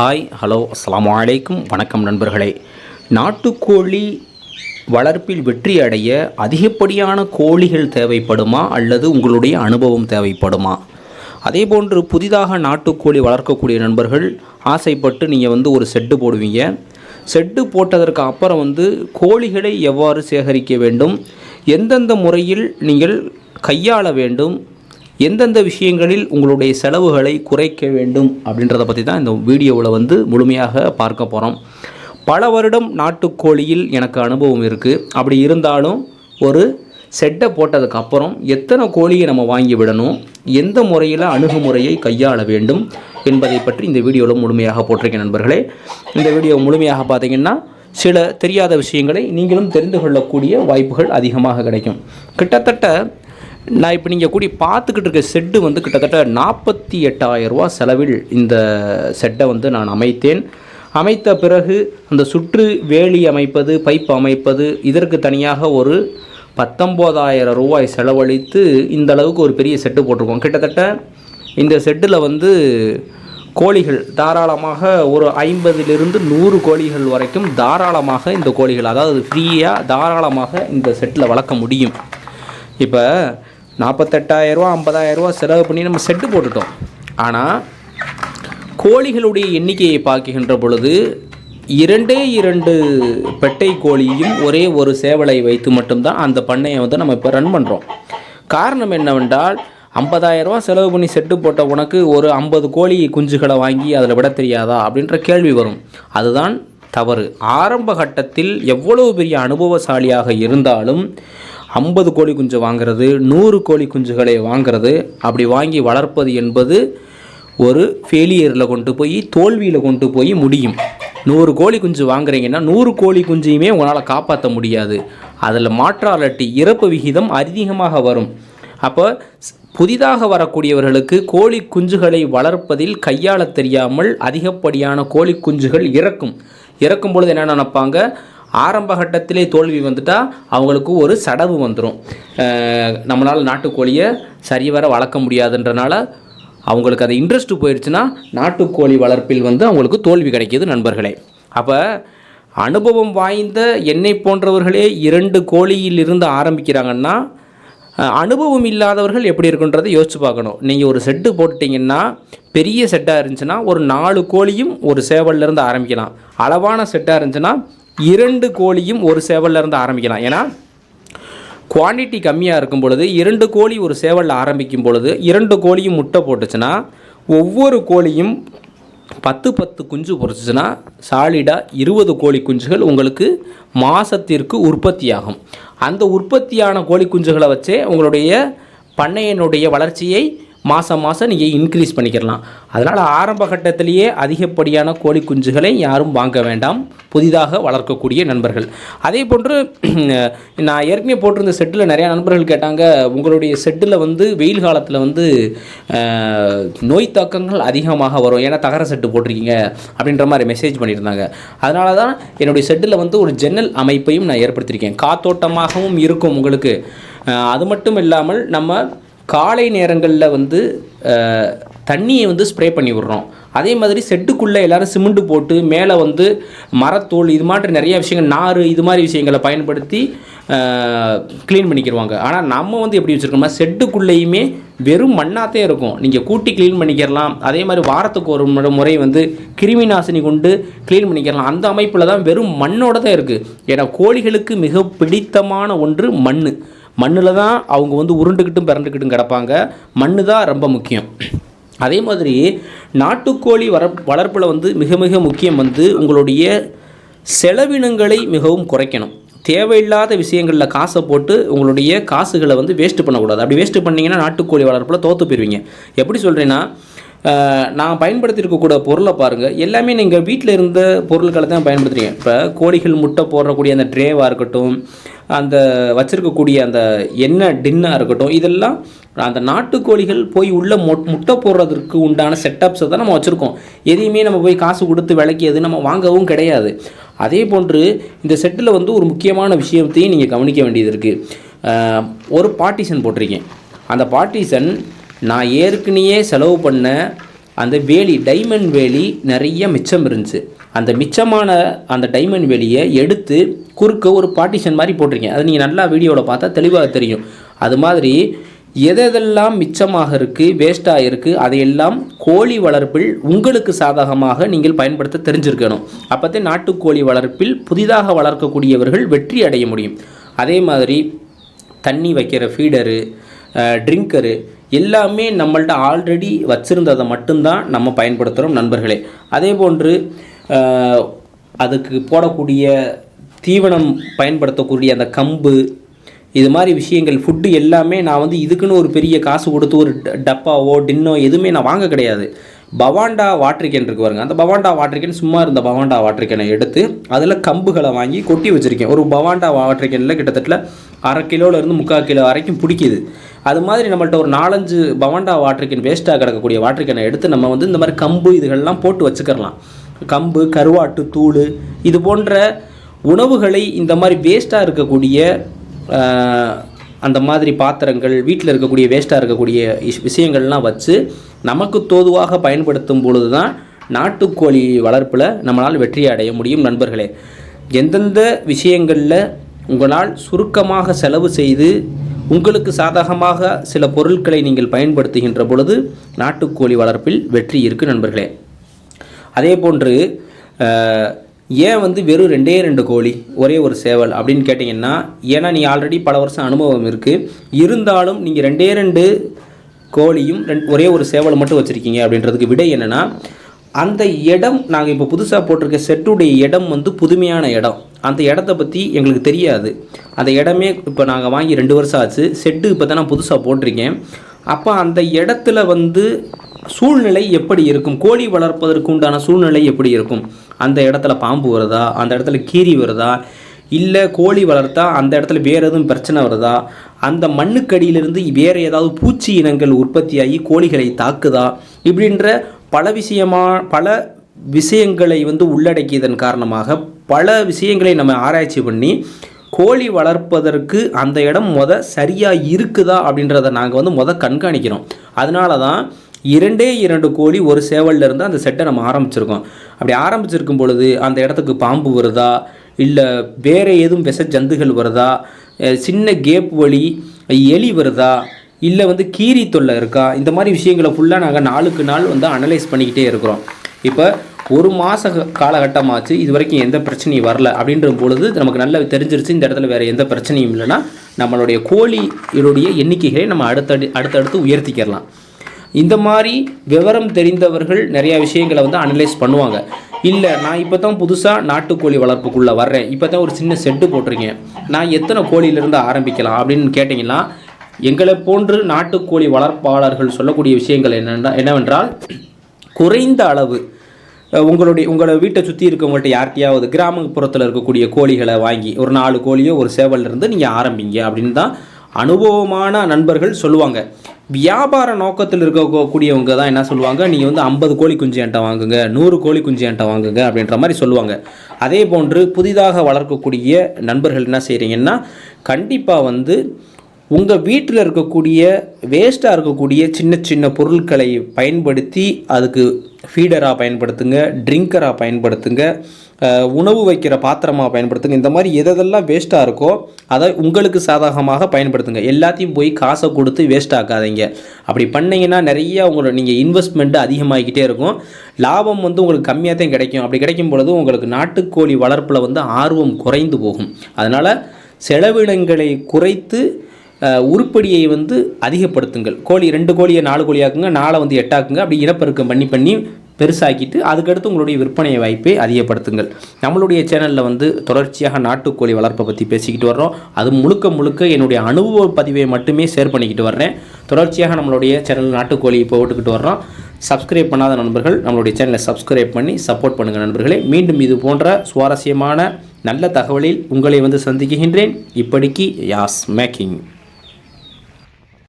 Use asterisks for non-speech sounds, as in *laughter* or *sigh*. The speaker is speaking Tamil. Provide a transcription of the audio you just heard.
ஹாய் ஹலோ அஸ்லாம் வலைக்கும் வணக்கம் நண்பர்களே. நாட்டுக்கோழி வளர்ப்பில் வெற்றி அடைய அதிகப்படியான கோழிகள் தேவைப்படுமா அல்லது உங்களுடைய அனுபவம் தேவைப்படுமா? அதே போன்று புதிதாக நாட்டுக்கோழி வளர்க்கக்கூடிய நண்பர்கள் ஆசைப்பட்டு நீங்கள் வந்து ஒரு செட்டு போடுவீங்க. செட்டு போட்டதற்கு அப்புறம் வந்து கோழிகளை எவ்வாறு சேகரிக்க வேண்டும்? எந்தெந்த முறையில் நீங்கள் கையாள வேண்டும்? எந்தெந்த விஷயங்களில் உங்களுடைய செலவுகளை குறைக்க வேண்டும் அப்படின்றத பற்றி தான் இந்த வீடியோவில் வந்து முழுமையாக பார்க்க போகிறோம் பல வருடம் நாட்டுக்கோழியில் எனக்கு அனுபவம் இருக்குது அப்படி இருந்தாலும் ஒரு செட்டை போட்டதுக்கு அப்புறம் எத்தனை கோழியை நம்ம வாங்கி விடணும் எந்த முறையில் அணுகுமுறையை கையாள வேண்டும் என்பதை பற்றி இந்த வீடியோவில் முழுமையாக போட்டிருக்கேன் நண்பர்களே. இந்த வீடியோ முழுமையாக பார்த்தீங்கன்னா சில தெரியாத விஷயங்களை நீங்களும் தெரிந்து கொள்ளக்கூடிய வாய்ப்புகள் அதிகமாக கிடைக்கும். கிட்டத்தட்ட நான் இப்போ நீங்கள் கூடி பார்த்துக்கிட்டு இருக்க செட்டு வந்து கிட்டத்தட்ட நாற்பத்தி எட்டாயிரம் செலவில் இந்த செட்டை வந்து நான் அமைத்தேன். அமைத்த பிறகு அந்த சுற்று வேலி அமைப்பது பைப் அமைப்பது இதற்கு தனியாக ஒரு பத்தொம்போதாயிரம் ரூபாய் செலவழித்து இந்த அளவுக்கு ஒரு பெரிய செட்டு போட்டிருக்கோம். கிட்டத்தட்ட இந்த செட்டில் வந்து கோழிகள் தாராளமாக ஒரு ஐம்பதிலிருந்து நூறு கோழிகள் வரைக்கும் தாராளமாக இந்த கோழிகள் அதாவது ஃப்ரீயாக தாராளமாக இந்த செட்டில் வளர்க்க முடியும். இப்போ நாற்பத்தெட்டாயிரரூவா ஐம்பதாயிரரூவா செலவு பண்ணி நம்ம செட்டு போட்டுட்டோம். ஆனால் கோழிகளுடைய எண்ணிக்கையை பார்க்கின்ற பொழுது இரண்டே இரண்டு பெட்டை கோழியும் ஒரே ஒரு சேவலை வைத்து மட்டும்தான் அந்த பண்ணையை வந்து நம்ம இப்போ ரன் பண்ணுறோம் காரணம் என்னவென்றால் ஐம்பதாயிரரூவா செலவு பண்ணி செட்டு போட்ட உனக்கு ஒரு ஐம்பது கோழி குஞ்சுகளை வாங்கி அதில் விட தெரியாதா அப்படின்ற கேள்வி வரும். அதுதான் தவறு. ஆரம்ப கட்டத்தில் எவ்வளவு பெரிய அனுபவசாலியாக இருந்தாலும் ஐம்பது கோழி குஞ்சு வாங்குறது நூறு கோழி குஞ்சுகளை வாங்குறது அப்படி வாங்கி வளர்ப்பது என்பது ஒரு ஃபெயிலியரில் கொண்டு போய் தோல்வியில் கொண்டு போய் முடியும். நூறு கோழி குஞ்சு வாங்குறீங்கன்னா நூறு கோழி குஞ்சையுமே உங்களால் காப்பாற்ற முடியாது. அதில் மாற்றாலட்டி இறப்பு விகிதம் அதிகமாக வரும். அப்போ புதிதாக வரக்கூடியவர்களுக்கு கோழி குஞ்சுகளை வளர்ப்பதில் கையாள தெரியாமல் அதிகப்படியான கோழி குஞ்சுகள் இறக்கும். இறக்கும் பொழுது என்ன நினைப்பாங்க? ஆரம்ப கட்டத்திலே தோல்வி வந்துட்டால் அவங்களுக்கு ஒரு சடவு வந்துடும் நம்மளால் நாட்டுக்கோழியை சரிவர வளர்க்க முடியாதுன்றனால அவங்களுக்கு அது இன்ட்ரெஸ்ட்டு போயிடுச்சுன்னா நாட்டுக்கோழி வளர்ப்பில் வந்து அவங்களுக்கு தோல்வி கிடைக்கிது நண்பர்களே. அப்போ அனுபவம் வாய்ந்த என்னை போன்றவர்களே இரண்டு கோழியிலிருந்து ஆரம்பிக்கிறாங்கன்னா அனுபவம் இல்லாதவர்கள் எப்படி இருக்குன்றதை யோசிச்சு பார்க்கணும். நீங்கள் ஒரு செட்டு போட்டுட்டிங்கன்னா பெரிய செட்டாக இருந்துச்சுன்னா ஒரு நாலு கோழியும் ஒரு சேவல்ல இருந்து ஆரம்பிக்கலாம். அளவான செட்டாக இருந்துச்சுன்னா இரண்டு கோழியும் ஒரு சேவல்ல இருந்து ஆரம்பிக்கலாம். ஏன்னா குவான்டிட்டி கம்மியாக இருக்கும் பொழுது இரண்டு கோழி ஒரு சேவலில் ஆரம்பிக்கும் பொழுது இரண்டு கோழியும் முட்டை போட்டுச்சுன்னா ஒவ்வொரு கோழியும் பத்து பத்து குஞ்சு பொறிச்சிச்சுன்னா சாலிடாக இருபது கோழி குஞ்சுகள் உங்களுக்கு மாதத்திற்கு உற்பத்தியாகும். அந்த உற்பத்தியான கோழி குஞ்சுகளை வச்சே உங்களுடைய பண்ணையினுடைய வளர்ச்சியை மாதம் மாதம் நீங்கள் இன்க்ரீஸ் பண்ணிக்கிறலாம் அதனால் ஆரம்ப கட்டத்திலேயே அதிகப்படியான கோழி குஞ்சுகளை யாரும் வாங்க வேண்டாம். புதிதாக வளர்க்கக்கூடிய நண்பர்கள். அதே போன்று *clears throat* நான் ஏற்கனவே போட்டிருந்த செட்டில் நிறையா நண்பர்கள் கேட்டாங்க உங்களுடைய செட்டில் வந்து வெயில் காலத்தில் வந்து நோய் தாக்கங்கள் அதிகமாக வரும். ஏன்னா தகர செட்டு போட்டிருக்கீங்க அப்படின்ற மாதிரி மெசேஜ் பண்ணியிருந்தாங்க. அதனால தான் என்னுடைய செட்டில் வந்து ஒரு ஜன்னல் அமைப்பையும் நான் ஏற்படுத்தியிருக்கேன். காத்தோட்டமாகவும் இருக்கும் உங்களுக்கு. அது மட்டும் இல்லாமல் நம்ம காலை நேரங்களில் வந்து தண்ணியை வந்து ஸ்ப்ரே பண்ணி விடுறோம். அதே மாதிரி செட்டுக்குள்ளே எல்லாரும் சிமெண்ட்டு போட்டு மேலே வந்து மரத்தோல் இது மாதிரி நிறைய விஷயங்கள் நார் இது மாதிரி விஷயங்களை பயன்படுத்தி க்ளீன் பண்ணிக்கிடுவாங்க ஆனால் நம்ம வந்து எப்படி வச்சுருக்கோம்னா செட்டுக்குள்ளேயுமே வெறும் மண்ணாத்தே இருக்கும். நீங்கள் கூட்டி க்ளீன் பண்ணிக்கிறலாம் அதே மாதிரி வாரத்துக்கு ஒரு முறை- முறை வந்து கிருமி நாசினி கொண்டு க்ளீன் பண்ணிக்கிறலாம் அந்த அமைப்பில் தான் வெறும் மண்ணோட தான் இருக்குது ஏன்னா கோழிகளுக்கு மிக பிடித்தமான ஒன்று மண் மண்ணில் தான் அவங்க வந்து உருண்டுக்கிட்டும் பிறண்டுக்கிட்டும் கிடப்பாங்க. மண்ணு தான் ரொம்ப முக்கியம். அதே மாதிரி நாட்டுக்கோழி வர வளர்ப்பில் வந்து மிக மிக முக்கியம் வந்து உங்களுடைய செலவினங்களை மிகவும் குறைக்கணும். தேவையில்லாத விஷயங்களில் காசை போட்டு உங்களுடைய காசுகளை வந்து வேஸ்ட்டு பண்ணக்கூடாது. அப்படி வேஸ்ட்டு பண்ணிங்கன்னா நாட்டுக்கோழி வளர்ப்பில் தோற்று போயிருவீங்க. எப்படி சொல்கிறேன்னா நான் பயன்படுத்தியிருக்கக்கூடிய பொருளை பாருங்கள் எல்லாமே நீங்கள் வீட்டில் இருந்த பொருட்களை தான் பயன்படுத்துகிறீங்க இப்போ கோழிகள் முட்டை போடுறக்கூடிய அந்த ட்ரேவாக இருக்கட்டும் அந்த வச்சுருக்கக்கூடிய அந்த எண்ணெய் டின்னாக இருக்கட்டும் இதெல்லாம் அந்த நாட்டுக்கோழிகள் போய் உள்ளே மொ முட்டை போடுறதுக்கு உண்டான செட்டப்ஸை தான் நம்ம வச்சுருக்கோம். எதையுமே நம்ம போய் காசு கொடுத்து விலைக்கியது நம்ம வாங்கவும் கிடையாது. அதே போன்று இந்த செட்டில் வந்து ஒரு முக்கியமான விஷயத்தையும் நீங்கள் கவனிக்க வேண்டியது இருக்குது ஒரு பார்ட்டிஷன் போட்டிருக்கேன். அந்த பார்ட்டிஷன் நான் ஏற்கனவே செலவு பண்ண அந்த வேலி டைமண்ட் வேலி நிறைய மிச்சம் இருந்துச்சு. அந்த மிச்சமான அந்த டைமண்ட் வேலியை எடுத்து குறுக்க ஒரு பார்ட்டிஷன் மாதிரி போட்டிருக்கேன் அது நீங்கள் நல்லா வீடியோவில் பார்த்தா தெளிவாக தெரியும். அது மாதிரி எதெல்லாம் மிச்சமாக இருக்குது வேஸ்ட்டாக இருக்குது அதையெல்லாம் கோழி வளர்ப்பில் உங்களுக்கு சாதகமாக நீங்கள் பயன்படுத்த தெரிஞ்சிருக்கணும். அப்போத்தே நாட்டுக்கோழி வளர்ப்பில் புதிதாக வளர்க்கக்கூடியவர்கள் வெற்றி அடைய முடியும். அதே மாதிரி தண்ணி வைக்கிற ஃபீடரு ட்ரிங்கரு எல்லாமே நம்மள்ட்ட ஆல்ரெடி வச்சுருந்ததை மட்டும்தான் நம்ம பயன்படுத்துகிறோம் நண்பர்களே. அதே போன்று அதுக்கு போடக்கூடிய தீவனம் பயன்படுத்தக்கூடிய அந்த கம்பு இது மாதிரி விஷயங்கள் ஃபுட்டு எல்லாமே நான் வந்து இதுக்குன்னு ஒரு பெரிய காசு கொடுத்து ஒரு டப்பாவோ டின்னோ எதுவுமே நான் வாங்க கிடையாது. பவாண்டா வாட்டர் கேன் இருக்கு பாருங்க. அந்த பவாண்டா வாட்டர் கேன் சும்மா இருந்த பவாண்டா வாட்டர் கேனை எடுத்து அதில் கம்புகளை வாங்கி கொட்டி வச்சுருக்கேன். ஒரு பவாண்டா வாட்டர் கேனில் கிட்டத்தட்ட அரை கிலோலேருந்து முக்கால் கிலோ வரைக்கும் பிடிக்குது. அது மாதிரி நம்மள்ட்ட ஒரு நாலஞ்சு பவாண்டா வாட்டர் கேன் வேஸ்ட்டாக கிடக்கக்கூடிய வாட்டர் கேனை எடுத்து நம்ம வந்து இந்த மாதிரி கம்பு இதுகள்லாம் போட்டு வச்சுக்கிறலாம். கம்பு கருவாட்டு தூள் இது போன்ற உணவுகளை இந்த மாதிரி வேஸ்ட்டாக இருக்கக்கூடிய அந்த மாதிரி பாத்திரங்கள் வீட்டில் இருக்கக்கூடிய வேஸ்ட்டாக இருக்கக்கூடிய விஷயங்கள்லாம் வச்சு நமக்கு தோதுவாக பயன்படுத்தும் பொழுது தான் நாட்டுக்கோழி வளர்ப்பில் நம்மளால் வெற்றி அடைய முடியும் நண்பர்களே. எந்தெந்த விஷயங்களில் உங்களால் சுருக்கமாக செலவு செய்து உங்களுக்கு சாதகமாக சில பொருட்களை நீங்கள் பயன்படுத்துகின்ற பொழுது நாட்டுக்கோழி வளர்ப்பில் வெற்றி இருக்குது நண்பர்களே. அதே போன்று ஏன் வந்து வெறும் ரெண்டே ரெண்டு கோழி ஒரே ஒரு சேவல் அப்படின்னு கேட்டிங்கன்னா ஏன்னா நீ ஆல்ரெடி பல வருஷம் அனுபவம் இருக்குது இருந்தாலும் நீங்கள் ரெண்டே ரெண்டு கோழியும் ரெண் ஒரே ஒரு சேவல் மட்டும் வச்சுருக்கீங்க அப்படின்றதுக்கு விடை என்னென்னா அந்த இடம் நாங்கள் இப்போ புதுசாக போட்டிருக்க செட்டுடைய இடம் வந்து புதுமையான இடம். அந்த இடத்த பற்றி எங்களுக்கு தெரியாது. அந்த இடமே இப்போ நாங்கள் வாங்கி ரெண்டு வருஷம் ஆச்சு. செட்டு இப்போ தான் நான் புதுசாக போட்டிருக்கேன். அப்போ அந்த இடத்துல வந்து சூழ்நிலை எப்படி இருக்கும்? கோழி வளர்ப்பதற்கு உண்டான சூழ்நிலை எப்படி இருக்கும்? அந்த இடத்துல பாம்பு வருதா? அந்த இடத்துல கீரி வருதா? இல்லை கோழி வளர்த்தா அந்த இடத்துல வேறு எதுவும் பிரச்சனை வருதா? அந்த மண்ணுக்கடியிலிருந்து வேறு ஏதாவது பூச்சி இனங்கள் உற்பத்தியாகி கோழிகளை தாக்குதா? இப்படின்ற பல விஷயமா பல விஷயங்களை வந்து உள்ளடக்கியதன் காரணமாக பல விஷயங்களை நம்ம ஆராய்ச்சி பண்ணி கோழி வளர்ப்பதற்கு அந்த இடம் முத சரியாக இருக்குதா அப்படின்றத நாங்கள் வந்து மொதல் கண்காணிக்கிறோம். அதனால தான் இரண்டே இரண்டு கோழி ஒரு சேவல்லேருந்து அந்த செட்டை நம்ம ஆரம்பிச்சிருக்கோம். அப்படி ஆரம்பிச்சிருக்கும் பொழுது அந்த இடத்துக்கு பாம்பு வருதா? இல்லை வேறு எதுவும் விச ஜந்துகள் வருதா? சின்ன கேப் வழி எலி வருதா? இல்லை வந்து கீரி தொல்லை இருக்கா? இந்த மாதிரி விஷயங்களை ஃபுல்லாக நாங்கள் நாளுக்கு நாள் வந்து அனலைஸ் பண்ணிக்கிட்டே இருக்கிறோம். இப்போ ஒரு மாத காலகட்டமாச்சு இது வரைக்கும் எந்த பிரச்சனையும் வரல. அப்படின்ற பொழுது நமக்கு நல்லா தெரிஞ்சிருச்சு இந்த இடத்துல வேறு எந்த பிரச்சனையும் இல்லைன்னா நம்மளுடைய கோழிகளுடைய எண்ணிக்கைகளை நம்ம அடுத்தடி அடுத்தடுத்து உயர்த்திக்கிறலாம். இந்த மாதிரி விவரம் தெரிந்தவர்கள் நிறையா விஷயங்களை வந்து அனலைஸ் பண்ணுவாங்க. இல்லை நான் இப்போ தான் புதுசாக நாட்டுக்கோழி வளர்ப்புக்குள்ளே வர்றேன். இப்போ தான் ஒரு சின்ன செட்டு போட்டிருக்கேன். நான் எத்தனை கோழியிலிருந்து ஆரம்பிக்கலாம் அப்படின்னு கேட்டிங்கன்னா எங்களை போன்று நாட்டுக்கோழி வளர்ப்பாளர்கள் சொல்லக்கூடிய விஷயங்கள் என்னென்னா என்னவென்றால் குறைந்த அளவு உங்களுடைய உங்களோட வீட்டை சுற்றி இருக்கவங்கள்ட்ட யார்கிட்டையாவது கிராமப்புறத்தில் இருக்கக்கூடிய கோழிகளை வாங்கி ஒரு நாலு கோழியோ ஒரு சேவல்ல இருந்து நீங்கள் ஆரம்பிங்க அப்படின்னு தான் அனுபவமான நண்பர்கள் சொல்லுவாங்க. வியாபார நோக்கத்தில் இருக்கக்கூடியவங்க தான் என்ன சொல்லுவாங்க? நீங்கள் வந்து ஐம்பது கோழி குஞ்சு என்கிட்ட வாங்குங்க நூறு கோழி குஞ்சு என்கிட்ட வாங்குங்க அப்படின்ற மாதிரி சொல்லுவாங்க. அதே போன்று புதிதாக வளர்க்கக்கூடிய நண்பர்கள் என்ன செய்கிறீங்கன்னா கண்டிப்பாக வந்து உங்கள் வீட்டில் இருக்கக்கூடிய வேஸ்ட்டாக இருக்கக்கூடிய சின்ன சின்ன பொருட்களை பயன்படுத்தி அதுக்கு ஃபீடராக பயன்படுத்துங்க ட்ரிங்கராக பயன்படுத்துங்க உணவு வைக்கிற பாத்திரமாக பயன்படுத்துங்க. இந்த மாதிரி எதெல்லாம் வேஸ்ட்டாக இருக்கோ அதை உங்களுக்கு சாதகமாக பயன்படுத்துங்க. எல்லாத்தையும் போய் காசை கொடுத்து வேஸ்ட் ஆக்காதீங்க. அப்படி பண்ணிங்கன்னா நிறைய உங்களோட நீங்கள் இன்வெஸ்ட்மெண்ட் அதிகமாகிக்கிட்டே இருக்கும். லாபம் வந்து உங்களுக்கு கம்மியாக தான் கிடைக்கும். அப்படி கிடைக்கும் பொழுது உங்களுக்கு நாட்டுக்கோழி வளர்ப்பில் வந்து ஆர்வம் குறைந்து போகும். அதனால் செலவினங்களை குறைத்து உருப்படியை வந்து அதிகப்படுத்துங்கள். கோழி ரெண்டு கோழியை நாலு கோழியாக்குங்க நாளை வந்து எட்டாக்குங்க அப்படி இனப்பெருக்கம் பண்ணி பண்ணி பெருசாக்கிட்டு அதுக்கடுத்து உங்களுடைய விற்பனை வாய்ப்பை அதிகப்படுத்துங்கள். நம்மளுடைய சேனலில் வந்து தொடர்ச்சியாக நாட்டுக்கோழி வளர்ப்பை பற்றி பேசிக்கிட்டு வர்றோம். அது முழுக்க முழுக்க என்னுடைய அனுபவ பதிவை மட்டுமே ஷேர் பண்ணிக்கிட்டு வர்றேன். தொடர்ச்சியாக நம்மளுடைய சேனல் நாட்டுக்கோழி இப்போ போட்டுக்கிட்டு வர்றோம். சப்ஸ்கிரைப் பண்ணாத நண்பர்கள் நம்மளுடைய சேனலை சப்ஸ்கிரைப் பண்ணி சப்போர்ட் பண்ணுங்கள் நண்பர்களே. மீண்டும் இது போன்ற சுவாரஸ்யமான நல்ல தகவலில் உங்களை வந்து சந்திக்கின்றேன். இப்படிக்கு யாஸ் மேக்கிங்